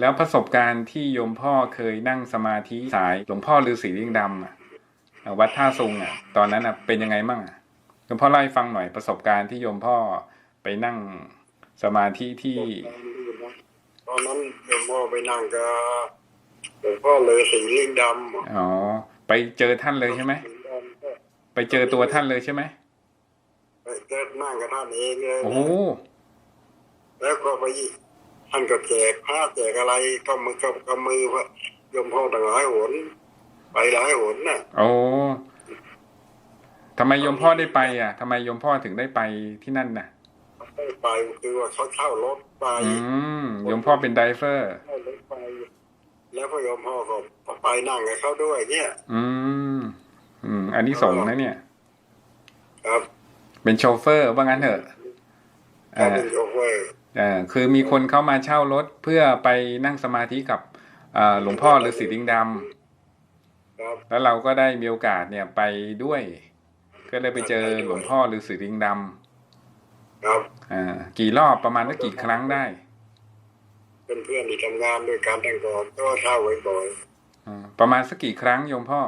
แล้วประสบการณ์ที่โยมพ่อเคยนั่งสมาธิสายหลวงพ่อฤาษีลิงดำอะอะวัดท่าซุงอะ ตอนนั้นอะเป็นยังไงมั่งอะโยมพ่อเล่าให้ฟังหน่อยประสบการณ์ที่โยมพ่อไปนั่งสมาธิที่ ตอนนั้นหลวงพ่อไปนั่งกับหลวงพ่อเลยสีลิงดำอ๋อไปเจอท่านเลยใช่ไหมไปเจอตัวท่านเลยใช่ไหมไปเดินนั่งกับท่านเองเลยโอ้โหแล้วก็ไป ท่านก็แจกผ้าแจกอะไรก็มือกับกับมือพระโยมพ่อต่างหลายหน ไปหลายหนน่ะโอ้ทำไมโยมพ่อได้ไป อะทำไมโยมพ่อถึงได้ไปที่นั่นน่ะไม่ไปคือว่าเขาเช่ารถไปอืมโยมพ่อเป็นไดเวอร์เช่ารถไปแล้วพอโยมพ่อก็ไปนั่งกับเขาด้วยเนี่ย อืม อืม อันนี้สงส์นะเนี่ย ครับ เป็นโชเฟอร์ว่างั้นเถอะเขาอ่าเป็นโยเฟอร์อ่า คือมีคนเข้ามาเช่ารถเพื่อไปนั่งสมาธิกับอ่าหลวงพ่อฤาษีลิงดครับำแล้วเราก็ได้มีโอกาสเนี่ยไปด้วย ก็เลยไปเจอหลวงพ่อฤาษีลิงดครับำอ่ากี่รอบประมาณสักกี่ครั้งได้ เป็นเพื่อนที่ทำงานด้วยกันแต่ก่อนก็เช่าไว้บ่อยอ่าประมาณสักกี่ครั้งโยมพ่อ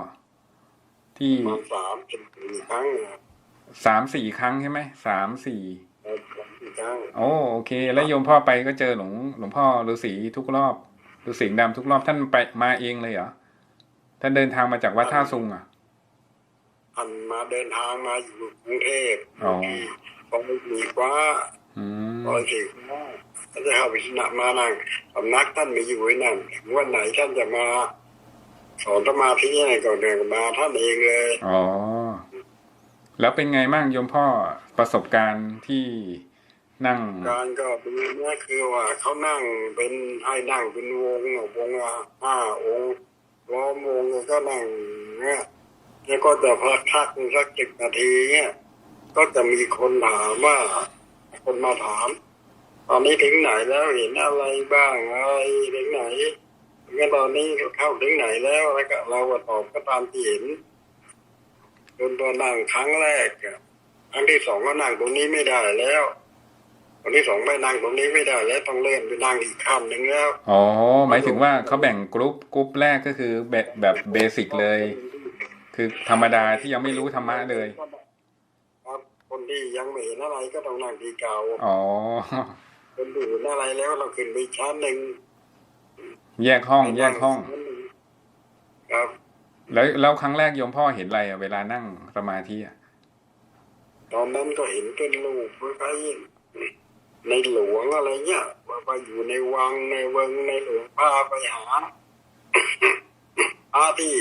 ที่ประมาณสามถึงสี่ครั้งนะสามสี่ครั้งใช่ไหมสามสี่ ครับสามสี่ครั้งโอ้โอเค แล้วโยมพ่อไปก็เจอหลวงหลวงพ่อฤาษีทุกรอบฤาษีดำทุกรอบท่านไปมาเองเลยเหรอท่านเดินทางมาจากวัดท่าซุงอะท่านมาเดินทางมาอยู่กรุงเทพอ๋อที่พอไม่มีฟ้าอืมพอถึงว่าท่านจะเข้าไปที่นักมานั่งสำนักท่านมีอยู่ไว้นั่นถึงวันไหนท่านจะมาสอนสมาธิอะไรก็เดินมาท่านเองเลย อ๋อ แล้วเป็นไงบ้างโยมพ่อประสบการณ์ที่ นั่ง การก็ดูเนี่ยคือว่าเขานั่งเป็นให้นั่งเป็นวงอวงละห้าองค์ล้อมวงแล้วก็นั่งเนี่ยแล้วก็จะพักพักสักสิบนาทีเนี่ยก็จะมีคนถามว่า คนมาถาม ตอนนี้ถึงไหนแล้วเห็นอะไรบ้างอะไรถึงไหนงั้นตอนนี้เข้าถึงไหนแล้วแล้วก็เราก็ตอบก็ตามที่เห็นจนตัวนั่งครั้งแรกครั้งที่สองก็นั่งตรงนี้ไม่ได้แล้ว ครั้งที่สองไปนั่งตรงนี้ไม่ได้แล้วต้องเลื่อนไปนั่งอีกขั้นหนึ่งแล้วอ๋อหมายถึงว่าเขาแบ่งกรุ๊ปกรุ๊ปแรกก็คือแบบแบบเบสิกเลย คือธรรมดาที่ยังไม่รู้ธรรมะเลยครับคนที่ยังไม่เห็นอะไรก็ต้องนั่งที่เก่าอ๋อคนที่เห็นอะไรแล้วเราขึ้นไปอีกชั้นหนึ่งแยกห้อง แยกห้อง ครับ แล้วแล้วครั้งแรกโยมพ่อเห็นอะไรอะเวลานั่งสมาธิอะตอนนั้นก็เห็นเป็นรูปคล้ายๆ ในหลวงอะไรเงี้ยว่าไปอยู่ในวังในเวงในหลวงพาไปหาพระที่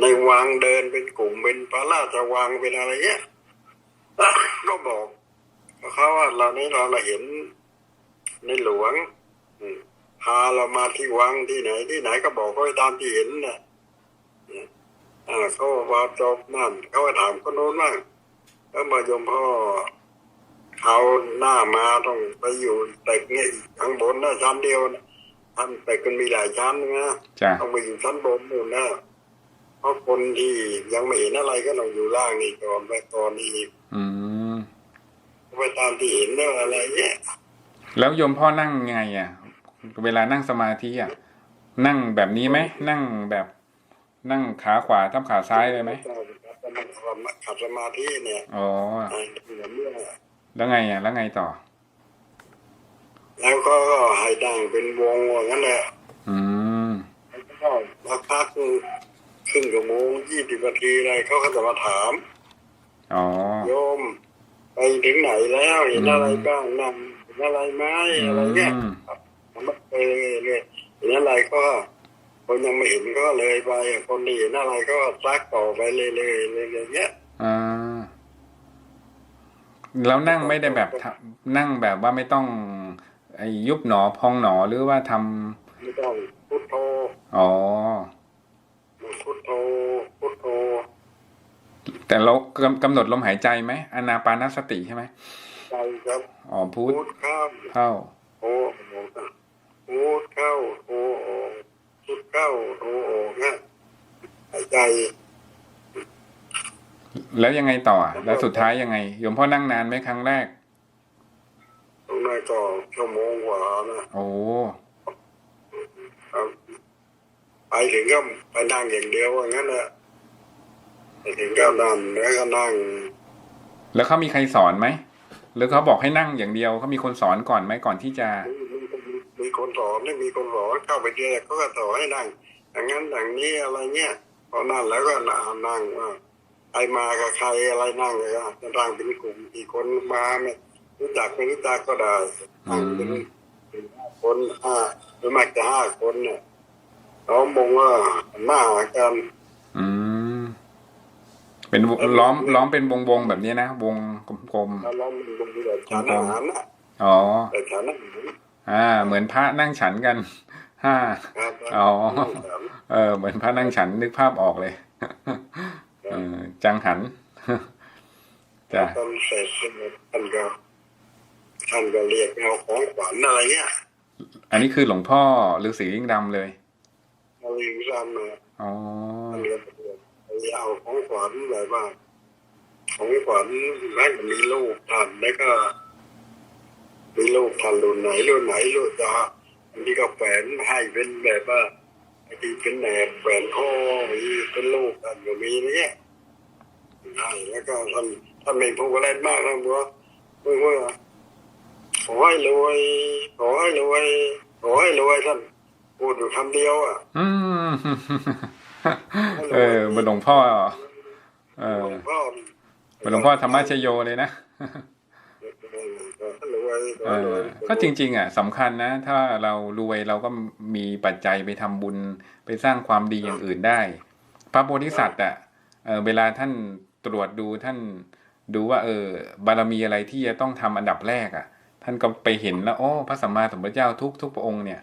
ในวังเดินเป็นกลุ่มเป็นพระราชวังเป็นอะไรเงี้ยก็บอกเขาว่าเรานี้เราเราเห็นในหลวงพาเรามาที่วังที่ไหน ที่ไหนก็บอกเขาไปตามที่เห็นนะอ่าเขาว่าจบนั่นเขาถามคนโน้นบ้างแล้วมาโยมพ่อ เขาหน้ามาต้องไปอยู่ตึกเนี่ยอีกข้างบนนะชั้นเดียวนะท่านตึกมันมีหลายชั้นนะจ้ะต้องไปอยู่ชั้นบนนู่นนะเพราะคนที่ยังไม่เห็นอะไรก็ต้องอยู่ล่างนี่ก่อนไปก่อนอีกอืมไปตามที่เห็นเรื่องอะไรเนี่ยแล้วโยมพ่อนั่งไงอะ เวลานั่งสมาธิอะ นั่งแบบนี้ไหมนั่งแบบนั่งขาขวาทับขาซ้ายเลยไหมขัดสมาธิเนี่ยอ๋ออ่าเหมือนเนี่ย แล้วไงอะ แล้วไงต่อ แล้วก็ให้ดังเป็นวงว่างั้นแหละอืมแล้วก็มาพักครึ่งชั่วโมงยี่สิบนาทีอะไรเขาก็จะมาถามอ๋อโยม ไปถึงไหนแล้วเห็นอะไรบ้างนั่งเห็นอะไรไหมอะไรเนี่ยอืมผมไม่เคยเลยเห็นอะไรก็คนยังไม่เห็นก็เลยไปคนที่เห็นอะไรก็ซักต่อไปเลยเลยเลยอย่างเงี้ยอ่า แล้วนั่งไม่ได้แบบทำนั่งแบบว่าไม่ต้องไอ้ยุบหนอพองหนอหรือว่าทำไม่ต้องพุทโธอ๋อพุทโธพุทโธแต่เรากำกำหนดลมหายใจไหมอนาปานสติใช่ไหมใจครับอ๋อพุพุททเข้าเข้าโธโธพุทเข้าโธออกพุทเข้าโธออกนะหายใจ แล้วยังไงต่ออะแล้วสุดท้ายยังไงโยมพ่อนั่งนานไหมครั้งแรกตรงนั้นก็ชั่วโมงกว่านะโอ้ถึงก็ไปนั่งอย่างเดียวว่างั้นแหละไปถึงก็นั่งแล้วก็นั่ง แล้วเขามีใครสอนไหมหรือเขาบอกให้นั่งอย่างเดียวเขามีคนสอนก่อนไหมก่อนที่จะ มีคนสอนไม่มีคนสอนเข้าไปเจอเขาก็สอนให้นั่งอย่างนั้นอย่างนี้อะไรเงี้ยพอนั่นแล้วก็นั่งว่า ใครมากับใครอะไรนั่งเลยก็จะนั่งเป็นกลุ่มกี่คนมาไม่รู้จักไม่รู้จักก็ได้นั่งเป็นเป็นห้าคนห้าหรือมากจะห้าคนเนี่ยน้องมงว่าหน้าหากัน อืม เป็นวงล้อมล้อมเป็นวงวงๆแบบนี้นะวงกลมแล้วเรามันก็มีแต่ฉันอาหารนะๆอ๋อแต่ฉันอาหารอ่า เหมือนพระนั่งฉันกันห้าครับอ๋อเออ เหมือนพระนั่งฉันนึกภาพออกเลยเออ จังหันจ้ะตอนเสร็จท่านก็ท่านก็เรียกเอาของขวัญอะไรเงี้ยอันนี้คือหลวงพ่อฤาษีลิงดำเลยมาลิงซ้ำมาอ๋อท่านก็เอาของขวัญอะไรบ้างของขวัญแล้วก็มีลูกท่านแล้วก็มีลูกท่านรุ่นไหนรุ่นไหนรุ่นจะอันนี้ก็แฝนให้เป็นแบบว่าไอ้ที่เป็นแหนบแฝนคอมีเป็นลูกท่านก็มีเนี้ยใช่ แล้วก็ท่านท่านไม่พูดอะไรมากนะบอกว่าเมื่อว่าขอให้รวยขอให้รวยขอให้รวยท่านพูดอยู่คำเดียวอะ อืมเออเหมือนหลวงพ่อ เออหลวงพ่อเหมือนหลวงพ่อธรรมชโยเลยนะรวยขเอให้รอวยก็จริง ๆ อะสำคัญนะ ถ้าเรารวยเราก็มีปัจจัยไปทำบุญไปสร้างความดีอย่างอื่นได้ พระโพธิสัตว์อะเออเวลาท่าน ตรวจดูท่านดูว่า เออ บารมีอะไรที่จะต้องทำอันดับแรกอะ ท่านก็ไปเห็นแล้วโอ้พระสัมมาสัมพุทธเจ้าทุกทุกพระองค์เนี่ย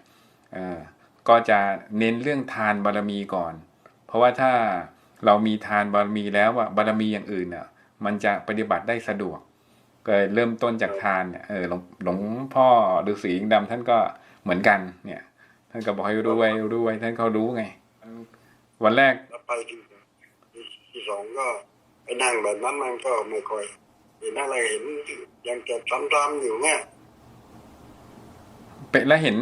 ก็จะเน้นเรื่องทานบารมีก่อน เพราะว่าถ้าเรามีทานบารมีแล้วอะบารมีอย่างอื่นอะ มันจะปฏิบัติได้สะดวกก็เริ่มต้นจากทานเนี่ยเออหลวงงพ่อฤาษีลิงดำท่านก็เหมือนกัน เนี่ย ท่านก็บอกให้รวยรวยท่านเขารู้ไง วันแรกไปที่สองก็ นั่งแบบนั้นมันก็ไม่ค่อยเห็นอะไรเห็นยังจะซ้ำๆอยู่เนี่ยเป็ดแล้วเห็น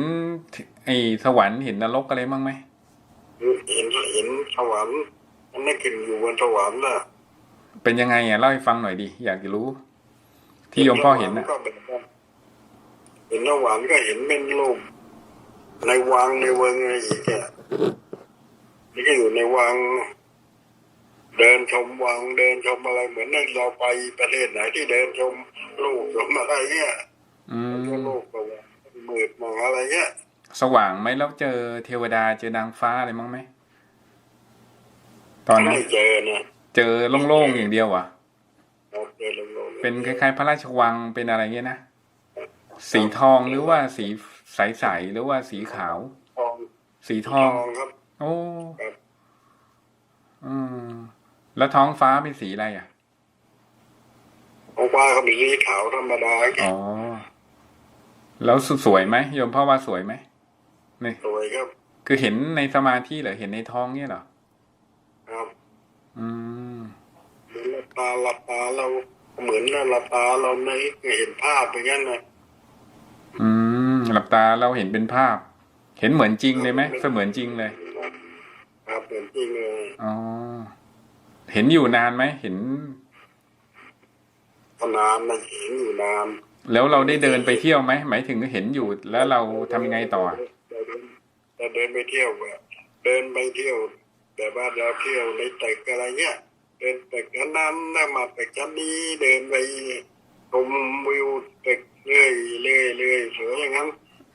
ไอ้สวรรค์เห็นนรกอะไรบ้างไหมเห็นเห็นสวรรค์มันไม่ขึ้นอยู่บนสวรรค์น่ะ เป็นยังไงอะเล่าให้ฟังหน่อยดิอยากจะรู้ ที่โยมพ่อเห็นสวรนะรค์ก็เป็นเห็นสวรรค์ก็เห็นเป็นรูปในวังในเวิงอะไรอีกอะนี่ก็อยู่ในวัง เดินชมวังเดินชมอะไรเหมือนเราไปประเทศไหนที่เดินชมลูกชมอะไรเนี่ยอืแล้วมลูกก็มืดมองอะไรเงี้ยสว่างไหมแล้วเจอเทวดาเจอนางฟ้าอะไรบ้างไหมตอนนั้นไม่เจอนะเจอโล่งๆอย่างเดียวอะเราเจอลงๆเป็นคล้ายๆ พระราชวังเป็นอะไรเงี้ยนะสีทองหรือว่าสีใสๆหรือว่าสีขาวทองสีททอองงครับ โอ้ครับอืม แล้วท้องฟ้าเป็นสีอะไรอะของฟ้าเขาเป็นสีขาวธรรมดาอ๋อแล้วสสวยไหมโยมพ่อว่าสวยไหมนี่สวยครับ คือเห็นในสมาธิเหรอเห็นในท้องเนี่ยเหรอครับ อืมเหมือนหลับตาหลับตาเราเหมือนหลับตาเราไม่เห็นภาพอย่างนั้นนะอืมหลับตาเราเห็นเป็นภาพ เห็นเหมือนจริงเลยไหมเสมือนจริงเลย ครับเหมือนจริงเลยอ๋อ เห็นอยู่นานไหมเห็นพอนานนะเห็นอยู่นานแล้วเราได้เดินไปเที่ยวไหมหมายถึงเห็นอยู่แล้วเราทำยังไงต่อเราเดินไปเที่ยวแบบเดินไปเที่ยวแบบว่าเราเที่ยวในตึกอะไรเงี้ยเดินตึกนั้นนั้นแล้วมาตึกชั้นนี้เดินไปชมวิวตึกเรื่อยเรื่อยเรื่อยสวยอย่างนั้น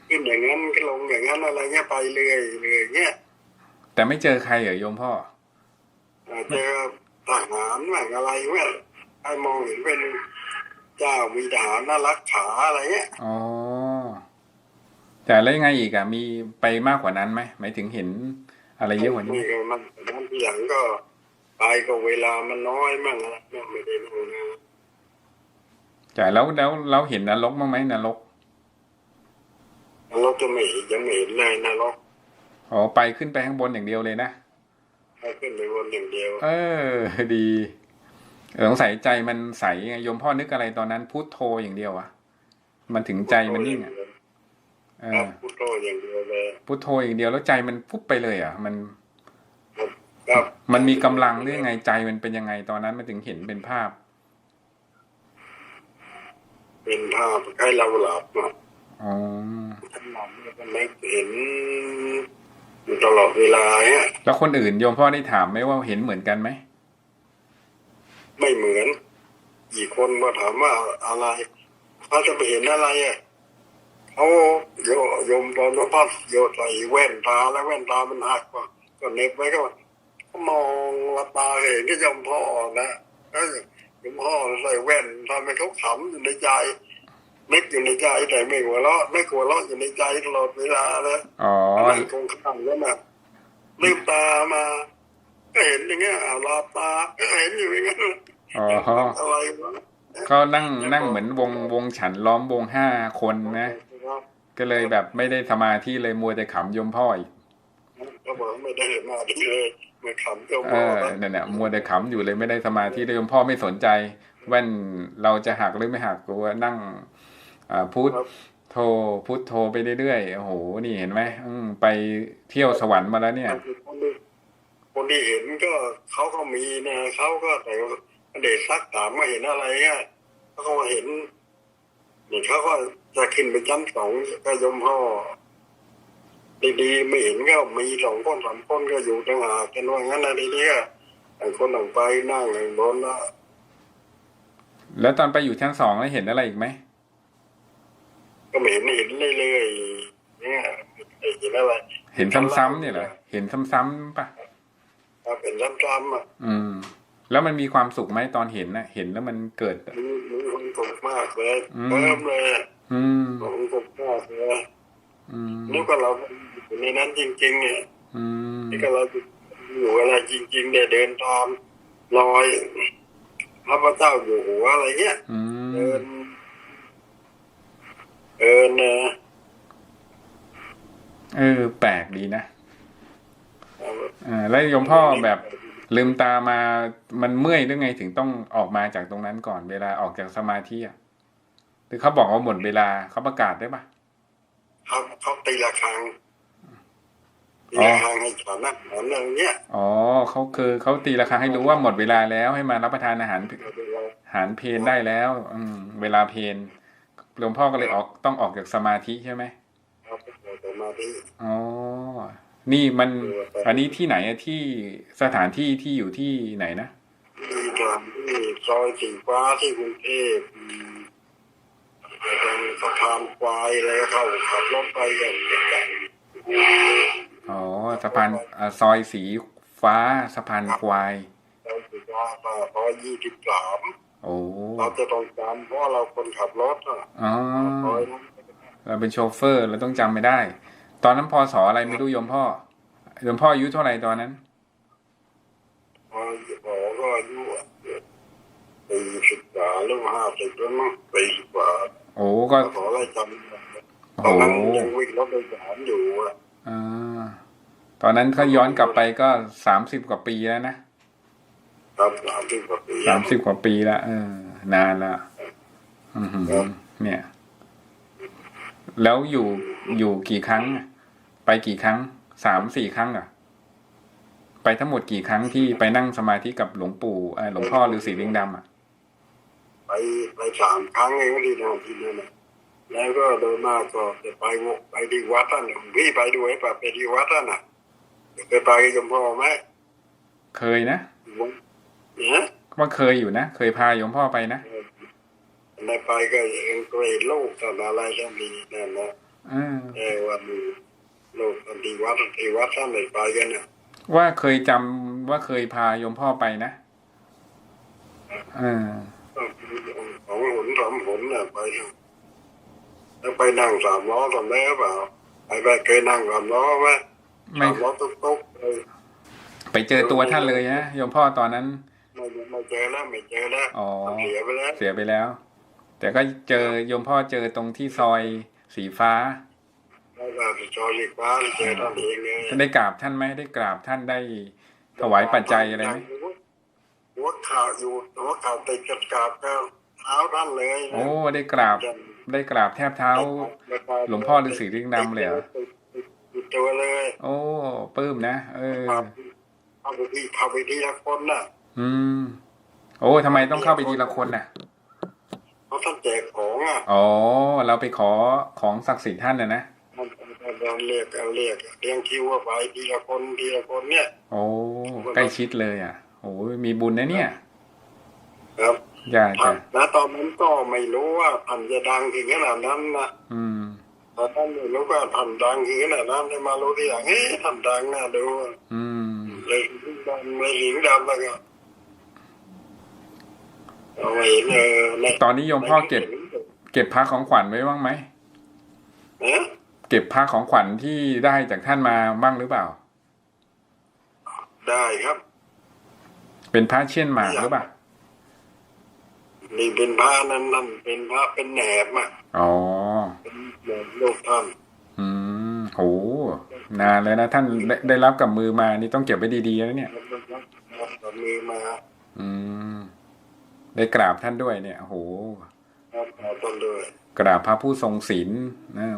ขึ้นอย่างนั้นก็ลงอย่างนั้นอะไรเงี้ยไปเรื่อยเรื่อยเงี้ยแต่ไม่เจอใครเหรอโยมพ่ออาจจะทหารบ้างอะไรเงี้ยให้มองเห็นเป็นเจ้ามีทหารน่ารักขาอะไรเงี้ยอ๋อแต่แล้วยังไงอีกอะมีไปมากกว่านั้นไหมหมายถึงเห็นอะไรเยอะกว่านี้นี่ก็มันนั้นที่หลังก็ไปก็เวลามันน้อยมั่งนะไม่ได้นั่งนะแต่แล้วแล้วเราเห็นนรกบ้างไหมนรกเราจะไม่เห็นยังไม่เห็นเลยนะเราอ๋อไปขึ้นไปข้างบนอย่างเดียวเลยนะ ให้ขึ้นไปวนอย่างเดียว เออ ดีเออสงสัยใจมันใสไงโยมพ่อนึกอะไรตอนนั้นพุทโธอย่างเดียวอะมันถึงใจมันนิ่งอะเอครับอพุทโธอย่างเดียวเลยพุทโธอย่างเดียวแล้วใจมันปุ๊บไปเลยอะมันครับมันมีกำลังหรือยังไงใจมันเป็นยังไงตอนนั้นมันถึงเห็นเป็นภาพ เป็นภาพให้เราหลับอะอ๋อท่านหลับเนี่ยก็นึกเห็น อยู่ตลอดเวลาเนี่ยแล้วคนอื่นโยมพ่อได้ถามไหมว่าเห็นเหมือนกันไหมไม่เหมือนอีกคนมาถามว่าอะไรเขาจะไปเห็นอะไรอะเขาโยโยมตอนนพัดโยใส่แว่นตาแล้วแว่นตามันหักว่ะก็เน็บไว้ก็ก็มองว่าตาเห็นก็ยมพ่อนะเอ้ยยมพ่อใส่แว่นทำให้เขาขำอยู่ในใจ นึกอยู่ในใจแต่ไม่หัวเราะไม่หัวเราะอยู่ในใจตลอดเวลาเลยอ๋อนั่งคงข้างแล้วนะลืมตามาก็เห็นอย่างเงี้ยอ่าลาตาก็เห็นอยู่อย่างเงี้ยอ๋ออะไรวะก็นั่งนั่งเหมือนวงวงฉันล้อมวงห้าคนนะก็เลยแบบไม่ได้สมาธิเลยมัวแต่ขำโยมพ่ออีกก็บอกไม่ได้มาที่เลยมาขำเจ้าเอพ่ออนะนั่นแหละมัวแต่ขำอยู่เลยไม่ได้สมาธิเลยโยมพ่อไม่สนใจแว่นเราจะหักหรือไม่หักกูว่านั่งอ่า พุทโทพุทโทไปเรื่อยๆโอ้โหนี่เห็นไหมอืมไปเที่ยวสวรรค์มาแล้วเนี่ยคนที่คนที่เห็นก็เขาก็มีนะเขาก็แต่เดชซักถามมาเห็นอะไรเงี้ยเขาก็มาเห็นนี่เขาก็จะขึ้นไปชั้นสองก็ยมพ่อดีๆไม่เห็นก็มีสองคนสามคนก็อยู่ต่างหากกันว่างั้นนะทีนี้ก็ต่างคนต่างไปนั่งหนึ่งบนแล้วแล้วตอนไปอยู่ชั้นสองแล้วเห็นอะไรอีกไหม ก็ไม่เห็นเห็นเรื่อยๆเนี่ยเห็นอะไรเห็นซ้ำๆเนี่ยเหรอเห็นซ้ำๆปะครับเห็นซ้ำๆอะอืม แล้วมันมีความสุขไหมตอนเห็นน่ะเห็นแล้วมันเกิดมีมีคนตกมากเลยอืมเพิ่มเลยอะอืมคนตกมากเลยอืมนี่ก็เราอยู่ในนั้นจริงๆเนี่ยอืมนี่ก็เราอยู่อะไรจริง ๆ เนี่ยเดินตามรอยพระพุทธเจ้าอยู่หัวอะไรเงี้ยอืเดิมน เดินนะเออ แปลกดีนะอ่าแล้วโยมพ่อแบบลืมตามามันเมื่อยหรือไงถึงต้องออกมาจากตรงนั้นก่อนเวลาออกจากสมาธิอะหรือเขาบอกว่าหมดเวลาเขาประกาศได้ปะเขาเขาตีระฆังตีอ๋อระฆังให้ฉันนะเหมือนอย่างเงี้ยอ๋อเขาคือเขาตีราคาให้รู้ว่าหมดเวลาแล้วให้มารับประทานอาหารอาหารเพนได้แล้ว อืม เวลาเพน หลวงพ่อก็เลยออกต้องออกจากสมาธิใช่ไหมเขาไปสมาธิอ๋อนี่มันอันนี้ที่ไหนอะที่สถานที่ที่อยู่ที่ไหนนะที่ตามที่ซอยสีฟ้าที่กรุงเทพอืมตรงสะพานควายอะไรก็เข้าขับรถไปอย่างใหญ่อ๋อสะพานอ่าซอยสีฟ้าสะพานควายซอยสีฟ้าซอยยี่สิบสามโอ้ เราจะต้องจำเพราะเราคนขับรถอะอ๋อซอยนั้นเราเป็นโชเฟอร์เราต้องจำไม่ได้ ตอนนั้นพอสออะไรไม่รู้โยมพ่อโยมพ่ออายุเท่าไหร่ตอนนั้นพอหมอก็อายุสี่สิบกว่าหรือห้าสิบแล้วมั้งสี่สิบกว่าโอ้ก็ขออะไรจำโอ้ตอนโหนั้นยังวิ่งรถโดยสารอยู่อะอ่าตอนนั้นถ้าย้อนกลับไปก็สามสิบกว่าปีแล้วนะครับสามสิบกว่าปีสามสิบกว่าปีแล้วเออ นานละอือหือเนี่ย แล้วอยู่อยู่กี่ครั้งอะไปกี่ครั้งสามสี่ครั้งเหรอะ ไปทั้งหมดกี่ครั้งที่ไปนั่งสมาธิกับหลวงปู่เอ่อหลวงพ่อฤาษีลิงดำอะไปไปสามครั้งเองที่นอนที่นั่นน่ะแล้วก็โดยมากก็จะไปวกไปที่วัดท่านน่ะพี่ไปด้วยป่ะไปที่วัดท่านน่ะเคยไปกับยมพ่อไหมเคยนะเนี่ย ว่าเคยอยู่นะ เคยพาโยมพ่อไปนะในไปก็ยังเคยโลกท่านอะไรท่านมีนั่นนะเออเออวันโลกท่านที่วัดที่วัดท่านไหนไปกันเนี่ยว่าเคยจำว่าเคยพาโยมพ่อไปนะเออสองหนสามหนเนี่ยไปเถอะแล้วไปนั่งสามล้อทำได้หรือเปล่าไปไปเคยนั่งสามล้อไหมไม่สามล้อตุ๊กตุ๊กๆเลยไปเจอตัวท่านเลยนะโยมพ่อตอนนั้น ไม่ไม่เจอแล้วไม่เจอแล้วอ๋อเสียไปแล้ว เสียไปแล้ว แต่ก็เจอโยมพ่อเจอตรงที่ซอยสีฟ้าแล้วก็ไปจอลีกฟ้าเจอท่านเองเลยได้กราบท่านไหมได้กราบท่านได้ถวายปัจจัยอะไรไหมหัวข่าวอยู่หัวข่าวติดกับกราบก็เท้าท่านเลยโอ้ได้กราบได้กราบแทบเท้า หลวงพ่อฤาษีลิงดำเลยเหรอติดตัวเลย โอ้ปลื้มนะ เออครับเข้าไปที่เข้าไปที่ละคนน่ะ อืม โอ้ทำไมต้องเข้าไปทีละคนน่ะเพราะท่านแจกของอะอ๋อเราไปขอของศักดิ์สิทธิ์ท่านนะนะมันเราเรียกเราเรียกเรียงคิวว่าไปทีละคนทีละคนเนี่ย โอ้ใกล้ชิดเลยอะโอ้มีบุญนะเนี่ย ครับจ้าท่าจ้านแล้วตอนนั้นก็ไม่รู้ว่าท่านจะดังถึงขนาดนั้นนะอืมตอนนั้นไม่รู้ว่าท่านดังถึงขนาดนั้นได้มารู้ทีหลังเฮ้ยท่านดังน่าดูอืมเลยดำเลยหญิงดำแล้วก็เอาไว้เออใน ตอนนี้โยมพ่อเก็บ เก็บพระของขวัญไว้บ้างไหมเอ๊ะเก็บพระของขวัญที่ได้จากท่านมาบ้างหรือเปล่า ได้ครับ เป็นพระเช่นหมากหรือเปล่านี่เป็นพระนั้นนั่นเป็นพระเป็นแหนบอะอ๋อเป็นแหนบลูกท่านอืมโหนานเลยนะท่านได้ได้รับกับมือมานี่ต้องเก็บไว้ดีๆแล้วเนี่ยรับกับมือมา อืม ได้กราบท่านด้วยเนี่ยโหครับขอต้นด้วยกราบพระผู้ทรงศีลนะ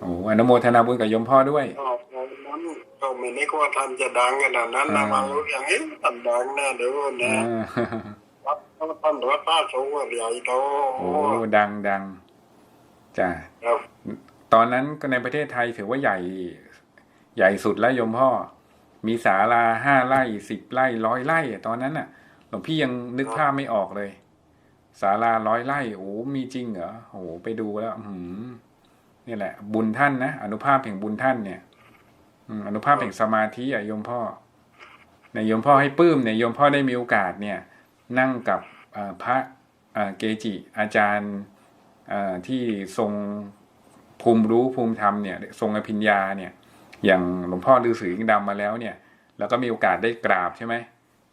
โอ้อนุโมทนาบุญกับโยมพ่อด้วยก็ตอนนั้นก็ไม่นึกว่าท่านจะดังขนาดนั้นนะอ่ามารู้อย่างนี้ท่านดังแน่เดี๋ยวนะอ่าวัดท่านวัดท่าสูงว่าใหญ่โตโอ้ดังดังจ้ะครับตอนนั้นก็ในประเทศไทยถือว่าใหญ่ ใหญ่สุดแล้วโยมพ่อ มีศาลาห้าไร่สิบไร่ร้อยไร่อะตอนนั้นน่ะ หลวงพี่ยังนึกภาพไม่ออกเลยศาลาร้อยไร่โอ้มีจริงเหรอโอ้ไปดูแล้วอืมนี่แหละ บุญท่านนะอนุภาพแห่งบุญท่านเนี่ยอืมอนุภาพแห่งสมาธิอะโยมพ่อในยโยมพ่อให้ปลื้มเนี่ยโยมพ่อได้มีโอกาสเนี่ย นั่งกับอ่าพระอ่าเกจิอาจารย์อ่าที่ทรงภูมิรู้ภูมิธรรมเนี่ย ทรงอภิญญาเนี่ย อย่างหลวงพ่อฤาษีลิงดำมาแล้วเนี่ย แล้วก็มีโอกาสได้กราบใช่ไหม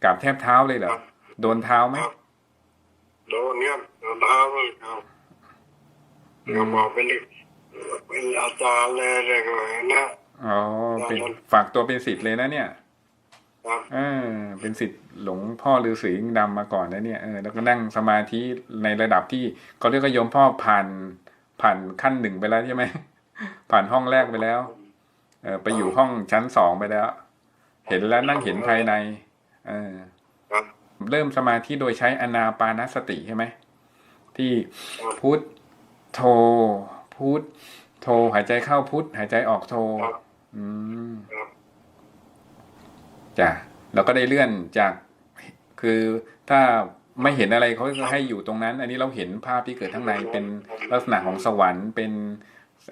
กราบแทบเท้าเลยเหรอ โดนเท้าไหมครับโดนครับโดนเท้าเลยครับเดี๋ยวบอกเป็นเป็นอาจารย์เลยเลยก็นะอ๋อเป็นฝากตัวเป็นศิษย์เลยนะเนี่ยครับเออเป็นสิทธิ์หลวงพ่อฤาษีลิงดำมาก่อนนะเนี่ยเออแล้วก็นั่งสมาธิในระดับที่เขาเรียกว่าโยมพ่อผ่านผ่านขั้นหนึ่งไปแล้วใช่ไหมผ่านห้องแรกไปแล้ว เออไปอยู่ห้องชั้นสองไปแล้ว เห็นแล้วนั่งเห็นภายใน เออครับ เริ่มสมาธิโดยใช้อนาปานสติใช่ไหมที่ครับพุทโทพุทโทหายใจเข้าพุทหายใจออกโทครับอืมครับจ้ะแล้วก็ได้เลื่อนจากคือถ้าไม่เห็นอะไรเขาก็ให้อยู่ตรงนั้น อันนี้เราเห็นภาพที่เกิดข้างในเป็นลักษณะของสวรรค์เป็น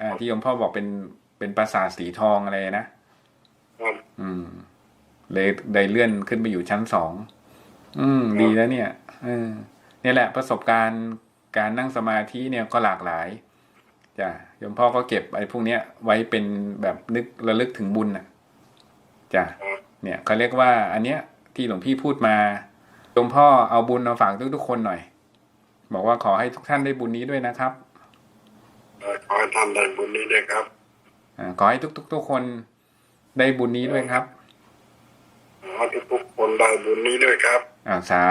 อ่าที่โยมพ่อบอกเป็นเป็นปราสาทสีทองอะไรนะครับอืมเลยได้เลื่อนขึ้นไปอยู่ชั้นสอง อืมดีแล้วเนี่ยเออเนี่ยแหละประสบการณ์การนั่งสมาธิเนี่ยก็หลากหลายจ้ะโยมพ่อก็เก็บไอ้พวกเนี้ย ไว้เป็นแบบนึกระลึกถึงบุญน่ะจ้ะครับเนี่ยเขาเรียกว่า อันเนี้ยที่หลวงพี่พูดมาหลวงพ่อเอาบุญมาฝากทุกๆคนหน่อย บอกว่าขอให้ทุกท่านได้บุญนี้ด้วยนะครับขอให้ท่านได้บุญนี้ด้วยครับอ่าขอให้ทุกๆทุกคนได้บุญนี้ด้วยครับขอให้ทุกคนได้บุญนี้ด้วยครับ อาสา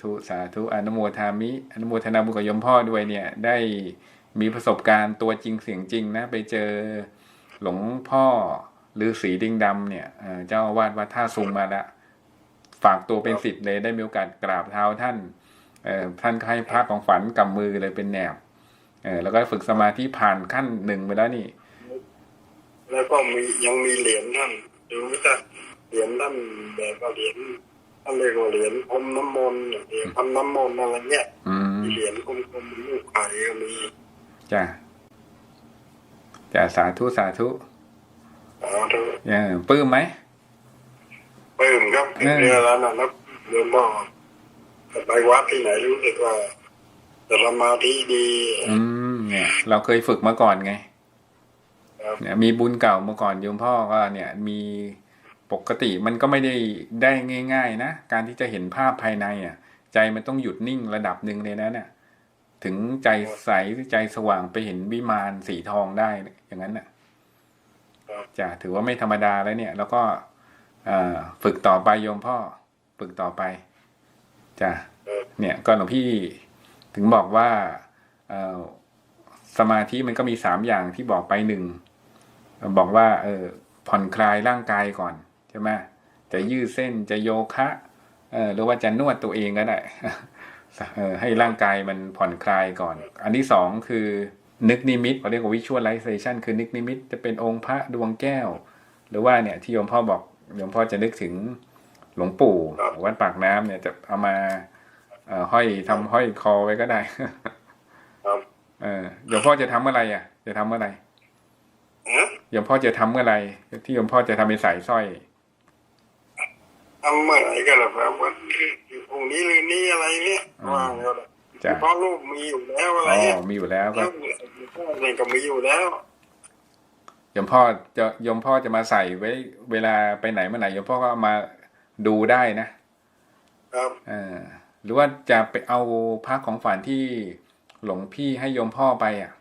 ธุสาธุอนุโมทามิ อนุโมทนาบุญกับยมพ่อด้วยเนี่ย ได้มีประสบการณ์ตัวจริงเสียงจริงนะ ไปเจอหลวงพ่อฤาษีดิงดำเนี่ยเจ้าอาวาสวัดท่าซุงมาละฝากตัวเป็นศิษย์เลยได้มีโอกาสกราบเท้าท่านท่านให้พระของฝันกำมือเลยเป็นแนบเออแล้วก็ฝึกสมาธิผ่านขั้นหนึ่งไปแล้วนี่ แล้วก็มียังมีเหรียญท่านดูจ้ะเหรียญท่านแบบเหรียญ เรียกว่าเหรียญพรมน้ำมนต์เหรียญพรมน้ำมนต์อะไรเงี้ยอืมมีเหรียญกลมๆเป็นลูกไข่ก็มีจ้ะจ้ะสาธุสาธุขอเถอะเออปลื้มไหมปลื้มครับเออเรือแล้วนะแล้วโยมบอกจะไปวัดที่ไหนรู้สึกว่าจะสมาธิดี อืมเนี่ย เราเคยฝึกมาก่อนไงครับเนี่ยมีบุญเก่ามาก่อนโยมพ่อก็เนี่ยมี ปกติมันก็ไม่ได้ได้ง่าย ๆ นะ การที่จะเห็นภาพภายในอะ ใจมันต้องหยุดนิ่งระดับหนึ่งเลยนะเนี่ยถึงใจใสใจสว่างไปเห็นวิมานสีทองได้อย่างนั้นน่ะครับจะถือว่าไม่ธรรมดาแล้วเนี่ย แล้วก็เอ่อฝึกต่อไปโยมพ่อ ฝึกต่อไปจ้ะเออเนี่ยก็หลวงพี่ถึงบอกว่าเอ่อสมาธิมันก็มีสามอย่างที่บอกไปหนึ่งบอกว่า เออผ่อนคลายร่างกายก่อนใช่ช่ไหมจะยืดเส้นจะโยคะเออหรือว่าจะนวดตัวเองก็ได้เออให้ร่างกายมันผ่อนคลายก่อน อันที่สองคือนึกนิมิตเขาเรียกว่า visualization คือนึกนิมิตจะเป็นองค์พระดวงแก้ว หรือว่าเนี่ยที่โยมพ่อบอกโยมพ่อจะนึกถึงหลวงปู่ครับวัดปากน้ำเนี่ยจะเอามาเอ่อห้อยทำห้อยคอไว้ก็ได้ครับเออโยมพ่อจะทำเมื่อไหรอะ จะทำเมื่อไหรฮะโยมพ่อจะทำเมื่อไหรที่โยมพ่อจะทำเป็นสายสร้อย ทำเมื่อไหร่กันล่ะครับวันพรุ่งนี้หรือนี้อะไรเนี่ยอืมว่างก็ได้จ้ะเพราะลูกมีอยู่แล้วอะไรอ๋อเนี่ยมีอยู่แล้วก็แล้วพ่อเองก็มีอยู่แล้วโยมพ่อจะโยมพ่อจะมาใส่ไว้ เวลาไปไหนเมื่อไหร่โยมพ่อก็เอามาดูได้นะครับเออหรือว่าจะไปเอาพระของฝันที่หลวงพี่ให้โยมพ่อไปอะ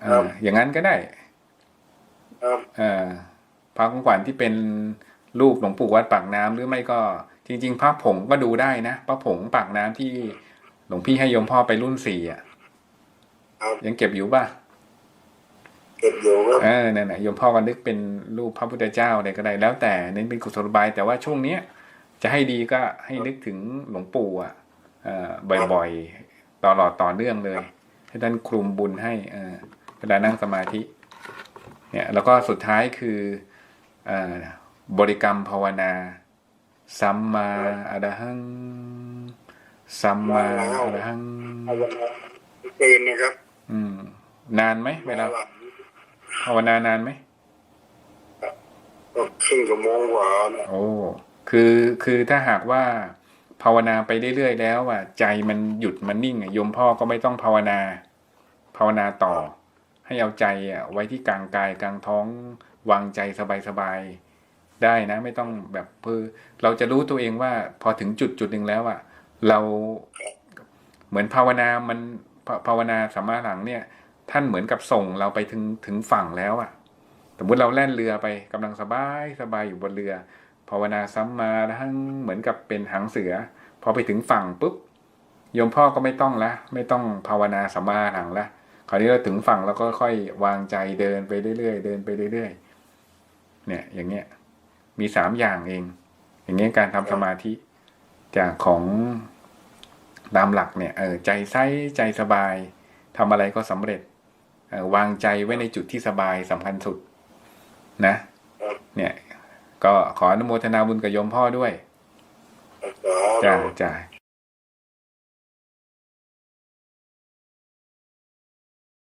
เอออย่างนั้นก็ได้ครับเอ่อพระของขวัญที่เป็น รูปหลวงปู่วัดปากน้ำหรือไม่ก็จริง ๆพระผงก็ดูได้นะพระผงปากน้ำที่หลวงพี่ให้โยมพ่อไปรุ่นสี่อะครับยังเก็บอยู่ป่ะเก็บอยู่ครับเออนั่นน่ะโยมพ่อก็นึกเป็นรูปพระพุทธเจ้าอะไรก็ได้แล้วแต่เน้นเป็นกุศโลบาย แต่ว่าช่วงเนี้ยจะให้ดีก็ให้นึกถึงหลวงปู่อะเอ่อบ่อยๆตลอดต่อเนื่องเลย ให้ท่านคลุมบุญให้เออเวลานั่งสมาธิ เนี่ย แล้วก็สุดท้ายคือเอ่อ บริกรรมภาวนา สัมมาอรหัง สัมมาอรหังเอาวันนั้นคืนนะครับ อืม นานไหมเวลาหลับภาวนานานไหมก็ครึ่งชั่วโมงกว่าเนี่ยโอ้คือคือถ้าหากว่าภาวนาไปเรื่อยๆแล้วอะ ใจมันหยุดมันนิ่งอะโยมพ่อก็ไม่ต้องภาวนา ภาวนาต่อ ให้เอาใจอะไว้ที่กลางกายกลางท้อง วางใจสบายๆ ได้นะ ไม่ต้องแบบเพื่อเราจะรู้ตัวเองว่าพอถึงจุดจุดหนึ่งแล้วอะเราเหมือนภาวนามันภาวนาสัมมาหลังเนี่ย ท่านเหมือนกับส่งเราไปถึงถึงฝั่งแล้วอะสมมติเราแล่นเรือไปกำลังสบายสบายอยู่บนเรือ ภาวนาซ้ำมาทั้งเหมือนกับเป็นหางเสือ พอไปถึงฝั่งปุ๊บโยมพ่อก็ไม่ต้องละไม่ต้องภาวนาสัมมาหลังละคราวนี้เราถึงฝั่งแล้วก็ค่อยวางใจเดินไปเรื่อยๆเดินไปเรื่อยๆเนี่ยอย่างเงี้ย มีสามอย่างเอง อย่างเงี้ยการทำสมาธิจากของตามหลักเนี่ยเออใจใสใจสบายทำอะไรก็สำเร็จเออวางใจไว้ในจุดที่สบายสำคัญสุด นะ เนี่ย ก็ขออนุโมทนาบุญกับโยมพ่อด้วยสาจ้าธุจ้า